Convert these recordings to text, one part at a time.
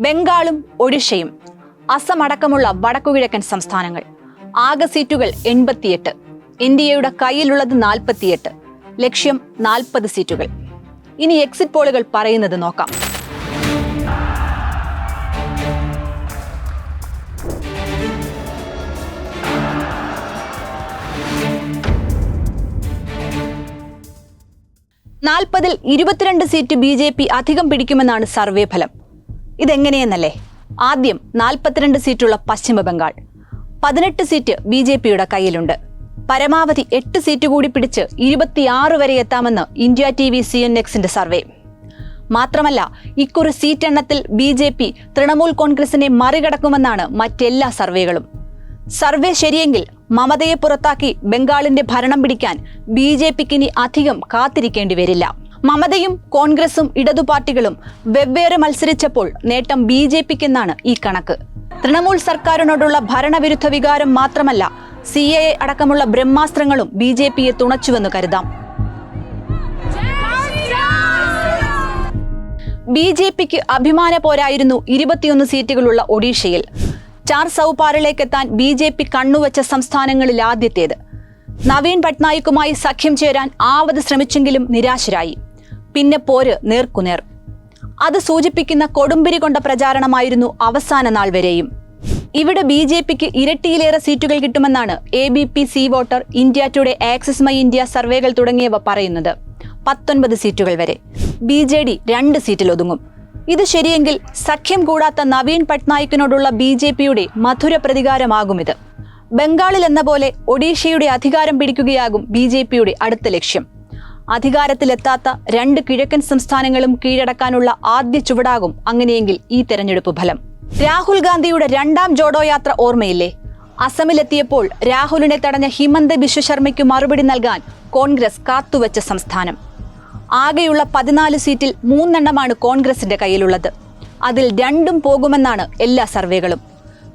ബംഗാളും ഒഡീഷയും അസം അടക്കമുള്ള വടക്കുകിഴക്കൻ സംസ്ഥാനങ്ങൾ. ആകെ സീറ്റുകൾ എൺപത്തിയെട്ട്. ഇന്ത്യയുടെ കയ്യിലുള്ളത് നാൽപ്പത്തിയെട്ട്. ലക്ഷ്യം നാൽപ്പത് സീറ്റുകൾ. ഇനി എക്സിറ്റ് പോളുകൾ പറയുന്നത് നോക്കാം. നാൽപ്പതിൽ ഇരുപത്തിരണ്ട് സീറ്റ് ബി ജെ പി അധികം പിടിക്കുമെന്നാണ് സർവേ ഫലം. ഇതെങ്ങനെയെന്നല്ലേ? ആദ്യം നാൽപ്പത്തിരണ്ട് സീറ്റുള്ള പശ്ചിമ ബംഗാൾ. പതിനെട്ട് സീറ്റ് ബി ജെ പിയുടെ കയ്യിലുണ്ട്. പരമാവധി എട്ട് സീറ്റ് കൂടി പിടിച്ച് ഇരുപത്തിയാറ് വരെ എത്താമെന്ന് India T V C N എക്സിന്റെ സർവേ. മാത്രമല്ല ഇക്കുറി സീറ്റ് എണ്ണത്തിൽ ബി ജെ പി തൃണമൂൽ കോൺഗ്രസിനെ മറികടക്കുമെന്നാണ് മറ്റെല്ലാ സർവേകളും. സർവേ ശരിയെങ്കിൽ മമതയെ പുറത്താക്കി ബംഗാളിന്റെ ഭരണം പിടിക്കാൻ ബി ജെ പിക്ക് ഇനി അധികം കാത്തിരിക്കേണ്ടി വരില്ല. മമതയും കോൺഗ്രസും ഇടതു പാർട്ടികളും വെവ്വേറെ മത്സരിച്ചപ്പോൾ നേട്ടം ബി ജെ പിക്കെന്നാണ് ഈ കണക്ക്. തൃണമൂൽ സർക്കാരിനോടുള്ള ഭരണവിരുദ്ധ വികാരം മാത്രമല്ല സി എ അടക്കമുള്ള ബ്രഹ്മാസ്ത്രങ്ങളും ബി ജെ പിയെ തുണച്ചുവെന്ന് കരുതാം. ബി ജെ പിക്ക് അഭിമാന പോരായിരുന്നു ഇരുപത്തിയൊന്ന് സീറ്റുകളുള്ള ഒഡീഷയിൽ. ചാർ സൗപാറിലേക്കെത്താൻ ബി ജെ പി കണ്ണുവച്ച സംസ്ഥാനങ്ങളിൽ ആദ്യത്തേത്. നവീൻ പട്നായിക്കുമായി സഖ്യം ചേരാൻ ആവത് ശ്രമിച്ചെങ്കിലും നിരാശരായി. പിന്നെ പോര് നേർക്കുനേർ. അത് സൂചിപ്പിക്കുന്ന കൊടുമ്പിരി കൊണ്ട പ്രചാരണമായിരുന്നു അവസാന നാൾ വരെയും. ഇവിടെ ബി ജെ പിക്ക് ഇരട്ടിയിലേറെ സീറ്റുകൾ കിട്ടുമെന്നാണ് A B P C voter India today Axis My India സർവേകൾ തുടങ്ങിയവ പറയുന്നത്. പത്തൊൻപത് സീറ്റുകൾ വരെ. ബി ജെ ഡി രണ്ട് സീറ്റിൽ ഒതുങ്ങും ഇത് ശരിയെങ്കിൽ സഖ്യം കൂടാത്ത നവീൻ പട്നായിക്കിനോടുള്ള ബി ജെ പിയുടെ മധുര പ്രതികാരമാകും ഇത് ബംഗാളിൽ എന്ന പോലെ ഒഡീഷയുടെ അധികാരം പിടിക്കുകയാകും ബി ജെ പിയുടെ അടുത്ത ലക്ഷ്യം. അധികാരത്തിലെത്താത്ത രണ്ട് കിഴക്കൻ സംസ്ഥാനങ്ങളും കീഴടക്കാനുള്ള ആദ്യ ചുവടാകും അങ്ങനെയെങ്കിൽ ഈ തെരഞ്ഞെടുപ്പ് ഫലം. രാഹുൽ ഗാന്ധിയുടെ രണ്ടാം ജോഡോ യാത്ര ഓർമ്മയില്ലേ? അസമിലെത്തിയപ്പോൾ രാഹുലിനെ തടഞ്ഞ ഹിമന്ത ബിശ്വശർമ്മയ്ക്ക് മറുപടി നൽകാൻ കോൺഗ്രസ് കാത്തുവച്ച സംസ്ഥാനം. ആകെയുള്ള പതിനാല് സീറ്റിൽ മൂന്നെണ്ണമാണ് കോൺഗ്രസിന്റെ കയ്യിലുള്ളത്. അതിൽ രണ്ടും പോകുമെന്നാണ് എല്ലാ സർവേകളും.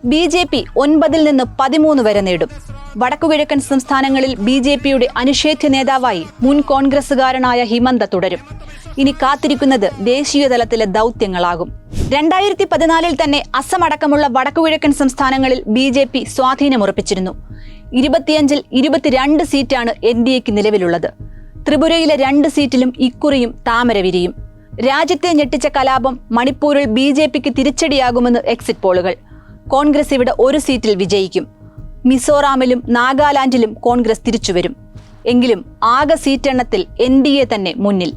ബി ജെ പി ഒൻപതിൽ നിന്ന് പതിമൂന്ന് വരെ നേടും. വടക്കുകിഴക്കൻ സംസ്ഥാനങ്ങളിൽ ബി ജെ പിയുടെ അനിഷേധ്യ നേതാവായി മുൻ കോൺഗ്രസുകാരനായ ഹിമന്ത തുടരും. ഇനി കാത്തിരിക്കുന്നത് ദേശീയതലത്തിലെ ദൗത്യങ്ങളാകും. രണ്ടായിരത്തി പതിനാലിൽ തന്നെ അസം അടക്കമുള്ള വടക്കുകിഴക്കൻ സംസ്ഥാനങ്ങളിൽ ബി ജെ പി സ്വാധീനമുറപ്പിച്ചിരുന്നു. ഇരുപത്തിയഞ്ചിൽ ഇരുപത്തിരണ്ട് സീറ്റാണ് എൻ ഡി എക്ക് നിലവിലുള്ളത്. ത്രിപുരയിലെ രണ്ട് സീറ്റിലും ഇക്കുറിയും താമര വിരിയും. രാജ്യത്തെ ഞെട്ടിച്ച കലാപം മണിപ്പൂരിൽ ബി ജെ പിക്ക് തിരിച്ചടിയാകുമെന്ന് എക്സിറ്റ് പോളുകൾ. കോൺഗ്രസ് ഇവിടെ ഒരു സീറ്റിൽ വിജയിക്കും. മിസോറാമിലും നാഗാലാൻഡിലും കോൺഗ്രസ് തിരിച്ചുവരും. എങ്കിലും ആകെ സീറ്റെണ്ണത്തിൽ എൻ ഡി എ തന്നെ മുന്നിൽ.